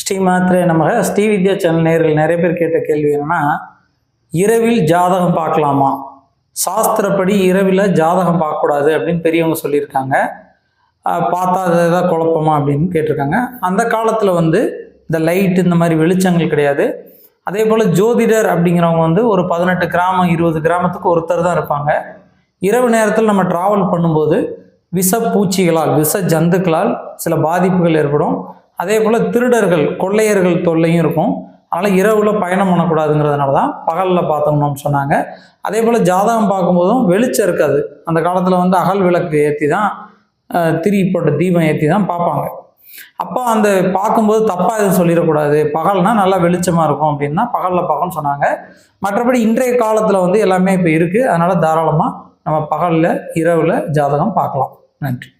ஸ்ரீ மாத்திரே நமக. ஸ்ரீ வித்யா சேனல் நேரில் நிறைய பேர் கேட்ட கேள்வி என்னன்னா இரவில் ஜாதகம் பார்க்கலாமா? சாஸ்திரப்படி இரவில் ஜாதகம் பார்க்கக்கூடாது அப்படின்னு பெரியவங்க சொல்லியிருக்காங்க. பார்த்தா அது ஏதாவது குழப்பமா அப்படின்னு கேட்டிருக்காங்க. அந்த காலத்தில் வந்து இந்த லைட் இந்த மாதிரி வெளிச்சங்கள் கிடையாது. அதே போல் ஜோதிடர் அப்படிங்கிறவங்க வந்து ஒரு பதினெட்டு கிராமம் இருபது கிராமத்துக்கு ஒருத்தர் தான் இருப்பாங்க. இரவு நேரத்தில் நம்ம ட்ராவல் பண்ணும்போது விஷ பூச்சிகளால் விஷ ஜந்துக்களால் சில பாதிப்புகள் ஏற்படும். அதே போல் திருடர்கள் கொள்ளையர்கள் தொல்லையும் இருக்கும். அதனால் இரவில் பயணம் பண்ணக்கூடாதுங்கிறதுனால தான் பகலில் பார்த்தோம்னு சொன்னாங்க. அதே போல் ஜாதகம் பார்க்கும்போதும் வெளிச்சம் இருக்காது. அந்த காலத்தில் வந்து அகல் விளக்கு ஏற்றி தான் அஹ், திரி போட்ட தீபம் ஏற்றி தான் பார்ப்பாங்க. அப்போ அந்த பார்க்கும்போது தப்பாக எதுவும் சொல்லிடக்கூடாது. பகல்னால் நல்லா வெளிச்சமாக இருக்கும் அப்படின்னா பகலில் பார்க்கணும்னு சொன்னாங்க. மற்றபடி இன்றைய காலத்தில் வந்து எல்லாமே இப்போ இருக்குது அதனால் தாராளமாக நம்ம பகலில் இரவில் ஜாதகம் பார்க்கலாம். நன்றி.